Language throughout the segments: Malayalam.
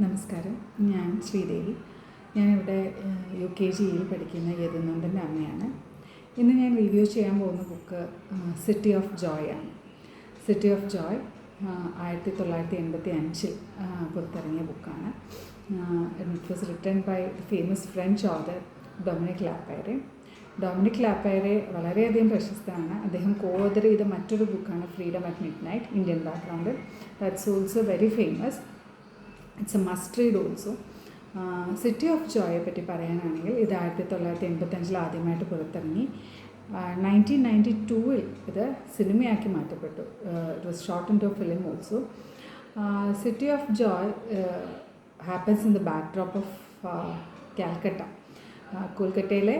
നമസ്കാരം. ഞാൻ ശ്രീദേവി. ഞാനിവിടെ യു കെ ജിയിൽ പഠിക്കുന്ന യദുനന്ദന്റെ അമ്മയാണ്. ഇന്ന് ഞാൻ റിവ്യൂ ചെയ്യാൻ പോകുന്ന ബുക്ക് സിറ്റി ഓഫ് ജോയ് ആണ്. സിറ്റി ഓഫ് ജോയ് ആയിരത്തി തൊള്ളായിരത്തി എൺപത്തി അഞ്ചിൽ പുറത്തിറങ്ങിയ ബുക്കാണ് it was written by famous French author Dominique Lapierre Dominique Lapierre വളരെയധികം പ്രശസ്തമാണ് അദ്ദേഹം കോതർ ചെയ്ത മറ്റൊരു ബുക്കാണ് freedom at mid night Indian ബാക്ക്ഗ്രൗണ്ടിൽ that's also very famous it's a must read also City of ജോയെ പറ്റി പറയാനാണെങ്കിൽ ഇത് ആയിരത്തി തൊള്ളായിരത്തി എൺപത്തഞ്ചിൽ ആദ്യമായിട്ട് പുറത്തിറങ്ങി. നയന്റീൻ നയന്റി ടൂവിൽ ഇത് സിനിമയാക്കി മാറ്റപ്പെട്ടു. It was short into film also City of Joy happens in the backdrop of Calcutta കൊൽക്കട്ടയിലെ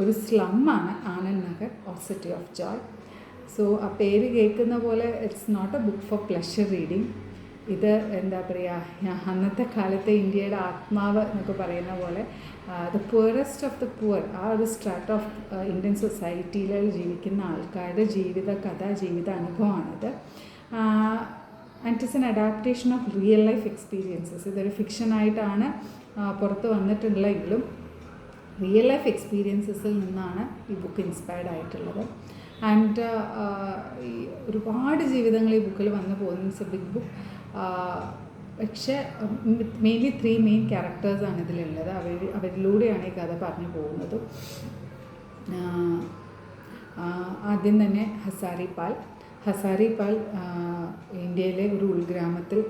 ഒരു സ്ലമ്മാണ് Anand Nagar of City of Joy so ആ പേര് കേൾക്കുന്ന പോലെ it's not a book for pleasure reading ഇത് എന്താ പറയുക അന്നത്തെ കാലത്തെ ഇന്ത്യയുടെ ആത്മാവ് എന്നൊക്കെ പറയുന്ന പോലെ the poorest of the poor ആ ഒരു സ്ട്രാറ്റ് ഓഫ് ഇന്ത്യൻ സൊസൈറ്റിയിൽ ജീവിക്കുന്ന ആൾക്കാരുടെ ജീവിത കഥ ജീവിത അനുഭവമാണിത്. And it's an adaptation of real life experiences ഇതൊരു ഫിക്ഷനായിട്ടാണ് പുറത്ത് വന്നിട്ടുള്ളെങ്കിലും റിയൽ ലൈഫ് എക്സ്പീരിയൻസസിൽ നിന്നാണ് ഈ ബുക്ക് ഇൻസ്പയർഡ് ആയിട്ടുള്ളത്. ആൻഡ് ഈ ഒരുപാട് ജീവിതങ്ങൾ ഈ ബുക്കിൽ വന്നു പോകുന്നു ഇറ്റ്സ് എ ബിഗ് ബുക്ക്. പക്ഷേ മെയിൻലി ത്രീ മെയിൻ ക്യാരക്ടേഴ്സാണ് ഇതിലുള്ളത്. അവർ അവരിലൂടെയാണ് ഈ കഥ പറഞ്ഞു പോകുന്നത്. ആദ്യം തന്നെ ഹസാരി പാൽ. ഹസാരി പാൽ ഇന്ത്യയിലെ ഒരു ഉൾഗ്രാമത്തിൽ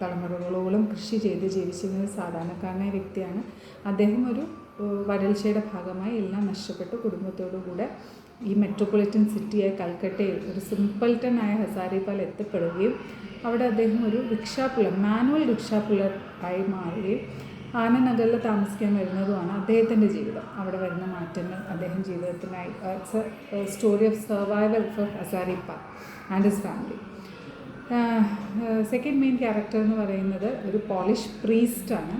തലമുറകളോളം കൃഷി ചെയ്ത് ജീവിച്ചിരുന്ന സാധാരണക്കാരനായ വ്യക്തിയാണ്. അദ്ദേഹം ഒരു വരൾച്ചയുടെ ഭാഗമായി എല്ലാം നഷ്ടപ്പെട്ട് കുടുംബത്തോടു കൂടെ ഈ മെട്രോപൊളിറ്റൻ സിറ്റിയായ കൽക്കട്ടയിൽ ഒരു സിമ്പിൾട്ടനായ ഹസാരിപ്പാൽ എത്തപ്പെടുകയും അവിടെ അദ്ദേഹം ഒരു റിക്ഷാപ്പുലർ മാനുവൽ റിക്ഷാപ്പുലർ ആയി മാറുകയും ആനനഗറിൽ താമസിക്കാൻ വരുന്നതുമാണ് അദ്ദേഹത്തിന്റെ ജീവിതം. അവിടെ വരുന്ന മാറ്റങ്ങൾ അദ്ദേഹം ജീവിതത്തിനായി story of survival for Hasari Pal and his family second main character എന്ന് പറയുന്നത് ഒരു പോളിഷ് പ്രീസ്റ്റാണ്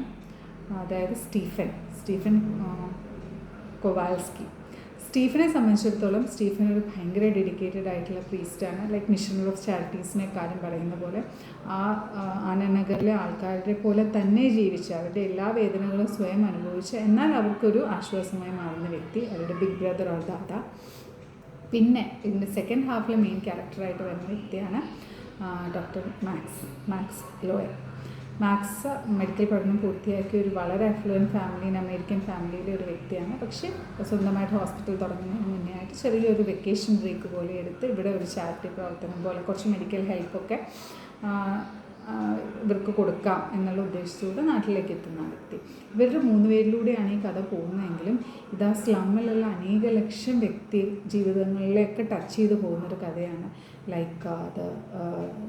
അതായത് സ്റ്റീഫൻ സ്റ്റീഫൻ കൊവാൽസ്കി. സ്റ്റീഫനെ സംബന്ധിച്ചിടത്തോളം സ്റ്റീഫൻ ഒരു ഭയങ്കര ഡെഡിക്കേറ്റഡ് ആയിട്ടുള്ള പ്രീസ്റ്റാണ് ലൈക്ക് മിഷൻ ഓഫ് ചാരിറ്റീസിനെ കാര്യം പറയുന്ന പോലെ ആ ആനനഗറിലെ ആൾക്കാരുടെ പോലെ തന്നെ ജീവിച്ച് അവരുടെ എല്ലാ വേദനകളും സ്വയം അനുഭവിച്ച് എന്നാൽ അവർക്കൊരു ആശ്വാസമായി മാറുന്ന വ്യക്തി അവരുടെ ബിഗ് ബ്രദർ ഓർ ദാദ പിന്നെ ഇതിന്റെ സെക്കൻഡ് ഹാഫിലെ മെയിൻ ക്യാരക്ടറായിട്ട് വരുന്ന വ്യക്തിയാണ് doctor Max Max lawyer Max medical പഠനം പൂർത്തിയാക്കിയ ഒരു വളരെ അഫ്ലുവൻ ഫാമിലി അമേരിക്കൻ ഫാമിലിയിലെ ഒരു വ്യക്തിയാണ്. പക്ഷേ സ്വന്തമായിട്ട് ഹോസ്പിറ്റൽ തുടങ്ങുന്നതിന് മുന്നേ ആയിട്ട് ചെറിയൊരു വെക്കേഷൻ ബ്രേക്ക് പോലെ എടുത്ത് ഇവിടെ ഒരു ചാരിറ്റി പ്രവർത്തനം പോലെ കുറച്ച് മെഡിക്കൽ ഹെൽപ്പൊക്കെ ഇവർക്ക് കൊടുക്കാം എന്നുള്ള ഉദ്ദേശത്തോടെ നാട്ടിലേക്ക് എത്തുന്ന വ്യക്തി. ഇവരുടെ മൂന്ന് പേരിലൂടെയാണ് ഈ കഥ പോകുന്നതെങ്കിലും ഇത് സ്ലമ്മിലുള്ള അനേക ലക്ഷം വ്യക്തി ജീവിതങ്ങളിലേക്ക് ടച്ച് ചെയ്ത് പോകുന്നൊരു കഥയാണ്. ലൈക്ക് അത്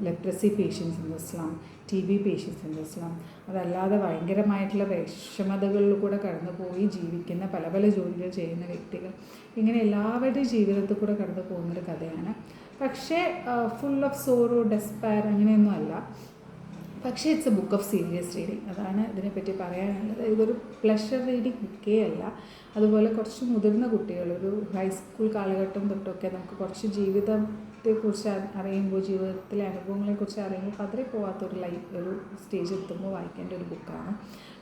leprosy patients in the slum T B patients in the slum അതല്ലാതെ ഭയങ്കരമായിട്ടുള്ള വിഷമതകളിൽ കൂടെ കടന്നുപോയി ജീവിക്കുന്ന പല പല ജോലികൾ ചെയ്യുന്ന വ്യക്തികൾ. ഇങ്ങനെ എല്ലാവരുടെയും ജീവിതത്തിൽ കൂടെ കടന്നു പോകുന്നൊരു കഥയാണ്. പക്ഷേ ഫുൾ ഓഫ് സോറോ ഡെസ്പയർ അങ്ങനെയൊന്നും അല്ല. പക്ഷേ it's a book of serious reading അതാണ് ഇതിനെപ്പറ്റി പറയാനുള്ളത്. ഇതൊരു പ്ലഷർ റീഡിങ് ബുക്കേ അല്ല. അതുപോലെ കുറച്ച് മുതിർന്ന കുട്ടികൾ ഒരു ഹൈസ്കൂൾ കാലഘട്ടം തൊട്ടൊക്കെ നമുക്ക് കുറച്ച് ജീവിതത്തെക്കുറിച്ച് അറിയുമ്പോൾ ജീവിതത്തിലെ അനുഭവങ്ങളെക്കുറിച്ച് അറിയുമ്പോൾ പതറി പോവാത്തൊരു ലൈഫ് ഒരു സ്റ്റേജ് എത്തുമ്പോൾ വായിക്കേണ്ട ഒരു ബുക്കാണ്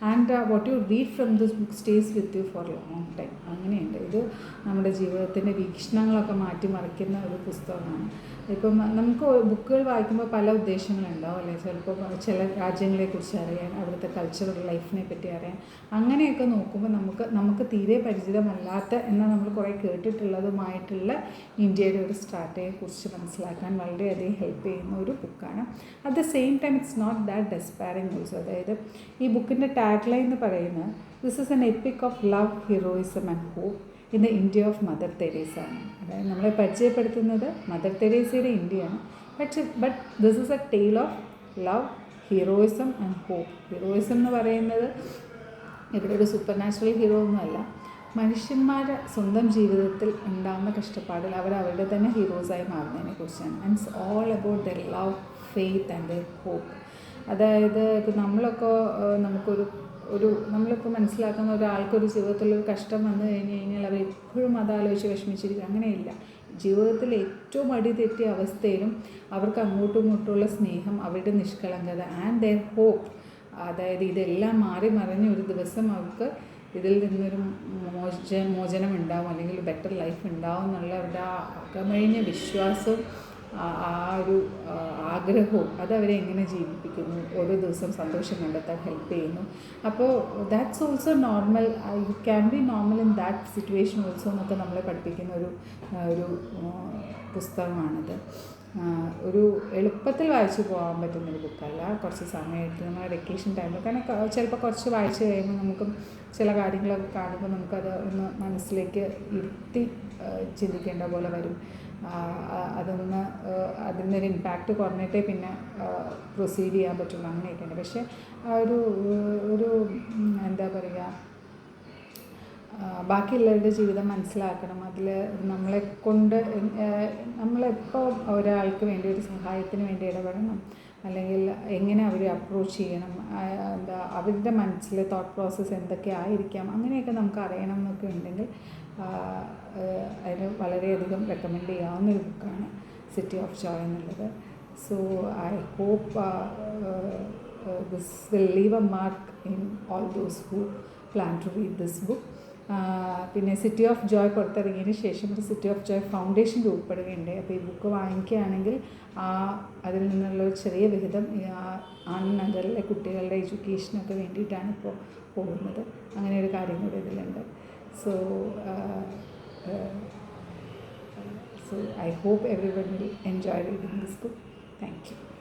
and what you read from this book stays with you for long time അങ്ങനെയുണ്ട്. ഇത് നമ്മുടെ ജീവിതത്തിന്റെ വീക്ഷണങ്ങളൊക്കെ മാറ്റിമറിക്കുന്ന ഒരു പുസ്തകമാണ്. ഇപ്പം നമുക്ക് ബുക്കുകൾ വായിക്കുമ്പോൾ പല ഉദ്ദേശങ്ങളുണ്ടാവും അല്ലേ? ചിലപ്പോൾ ചില രാജ്യങ്ങളെക്കുറിച്ച് അറിയാൻ അവിടുത്തെ കൾച്ചറൽ ലൈഫിനെ പറ്റി അറിയാൻ. അങ്ങനെയൊക്കെ നോക്കുമ്പോൾ നമുക്ക് നമുക്ക് തീരെ പരിചിതമല്ലാത്ത എന്നാൽ നമ്മൾ കുറേ കേട്ടിട്ടുള്ളതുമായിട്ടുള്ള ഇന്ത്യയുടെ ഒരു സ്ട്രാറ്റജിയെക്കുറിച്ച് മനസ്സിലാക്കാൻ വളരെയധികം ഹെൽപ്പ് ചെയ്യുന്ന ഒരു ബുക്കാണ് at the same time it's not that despairing also അതായത് ഈ ബുക്കിന്റെ ടാഗ് ലൈൻ എന്ന് പറയുന്നത് this is an epic of love heroism and hope in the India of Mother Teresa ആണ്. അതായത് നമ്മളെ പരിചയപ്പെടുത്തുന്നത് മദർ തെരേസയുടെ ഇന്ത്യയാണ്. But but this is a tale of love heroism and hope heroism എന്ന് പറയുന്നത് ഇവിടെ ഒരു സൂപ്പർ നാച്ചുറൽ ഹീറോ ഒന്നുമല്ല. മനുഷ്യന്മാരുടെ സ്വന്തം ജീവിതത്തിൽ ഉണ്ടാകുന്ന കഷ്ടപ്പാടിൽ അവർ അവരുടെ തന്നെ ഹീറോസായി മാറുന്നതിനെ കുറിച്ചാണ്. And all about the love faith and the hope അതായത് ഇപ്പോൾ നമ്മളൊക്കെ നമുക്കൊരു ഒരു നമ്മളിപ്പോൾ മനസ്സിലാക്കുന്ന ഒരാൾക്കൊരു ജീവിതത്തിലൊരു കഷ്ടം വന്നു കഴിഞ്ഞ് കഴിഞ്ഞാൽ അവർ എപ്പോഴും അതാലോചിച്ച് വിഷമിച്ചിരിക്കും. അങ്ങനെയില്ല. ജീവിതത്തിൽ ഏറ്റവും അടി തെറ്റിയ അവസ്ഥയിലും അവർക്ക് അങ്ങോട്ടും ഇങ്ങോട്ടുമുള്ള സ്നേഹം അവരുടെ നിഷ്കളങ്കത ആൻഡ് ദ ഹോപ്പ് അതായത് ഇതെല്ലാം മാറി മറിഞ്ഞ് ഒരു ദിവസം അവർക്ക് ഇതിൽ നിന്നൊരു മോച മോചനം ഉണ്ടാവും അല്ലെങ്കിൽ ബെറ്റർ ലൈഫ് ഉണ്ടാവും എന്നുള്ള അവരുടെ ആ അകമഴിഞ്ഞ വിശ്വാസവും ആ- ഒരു ആഗ്രഹവും അത് അവരെ എങ്ങനെ ജീവിപ്പിക്കുന്നു? ഓരോ ദിവസം സന്തോഷം കണ്ടെത്താൻ ഹെൽപ്പ് ചെയ്യുന്നു. അപ്പോൾ that's also normal you can be normal in that situation also എന്നൊക്കെ നമ്മളെ പഠിപ്പിക്കുന്ന ഒരു ഒരു പുസ്തകമാണിത്. ഒരു എളുപ്പത്തിൽ വായിച്ച് പോകാൻ പറ്റുന്ന ഒരു ബുക്കല്ല കുറച്ച് സമയത്ത് നമ്മൾ വെക്കേഷൻ ടൈമിൽ കാരണം ചിലപ്പോൾ കുറച്ച് വായിച്ച് കഴിയുമ്പോൾ നമുക്കും ചില കാര്യങ്ങളൊക്കെ കാണുമ്പോൾ നമുക്കത് ഒന്ന് മനസ്സിലേക്ക് ഇരുത്തി ചിന്തിക്കേണ്ട പോലെ വരും. അതൊന്ന് അതിൽ നിന്നൊരു ഇമ്പാക്റ്റ് കുറഞ്ഞിട്ടേ പിന്നെ പ്രൊസീഡ് ചെയ്യാൻ പറ്റുള്ളൂ അങ്ങനെയൊക്കെയാണ്. പക്ഷേ ആ ഒരു ഒരു എന്താ പറയുക ബാക്കിയുള്ളവരുടെ ജീവിതം മനസ്സിലാക്കണം. അതിൽ നമ്മളെ കൊണ്ട് നമ്മളെപ്പോൾ ഒരാൾക്ക് വേണ്ടി ഒരു സഹായത്തിന് വേണ്ടി ഇടപെടണം. അല്ലെങ്കിൽ എങ്ങനെ അവരെ അപ്രോച്ച് ചെയ്യണം. എന്താ അവരുടെ മനസ്സിലെ തോട്ട് പ്രോസസ്സ് എന്തൊക്കെ ആയിരിക്കാം. അങ്ങനെയൊക്കെ നമുക്ക് അറിയണം എന്നൊക്കെ ഉണ്ടെങ്കിൽ അതിന് വളരെയധികം റെക്കമെൻഡ് ചെയ്യാവുന്ന ഒരു ബുക്കാണ് സിറ്റി ഓഫ് ജോയ് എന്നുള്ളത്. So I hope this will leave a mark in all those who plan to read this book പിന്നെ സിറ്റി ഓഫ് ജോയ് പുറത്തിറങ്ങിയതിന് ശേഷം ഒരു സിറ്റി ഓഫ് ജോയ് ഫൗണ്ടേഷൻ രൂപപ്പെടുകയുണ്ട് അപ്പോൾ ഈ ബുക്ക് വാങ്ങിക്കുകയാണെങ്കിൽ ആ അതിൽ നിന്നുള്ള ഒരു ചെറിയ വിഹിതം ആൺനഗറിലെ കുട്ടികളുടെ എഡ്യൂക്കേഷനൊക്കെ വേണ്ടിയിട്ടാണ് ഇപ്പോൾ പോകുന്നത്. അങ്ങനെ ഒരു കാര്യം കൂടി ഇതിലുണ്ട്. So so I hope everyone will enjoy reading this book thank you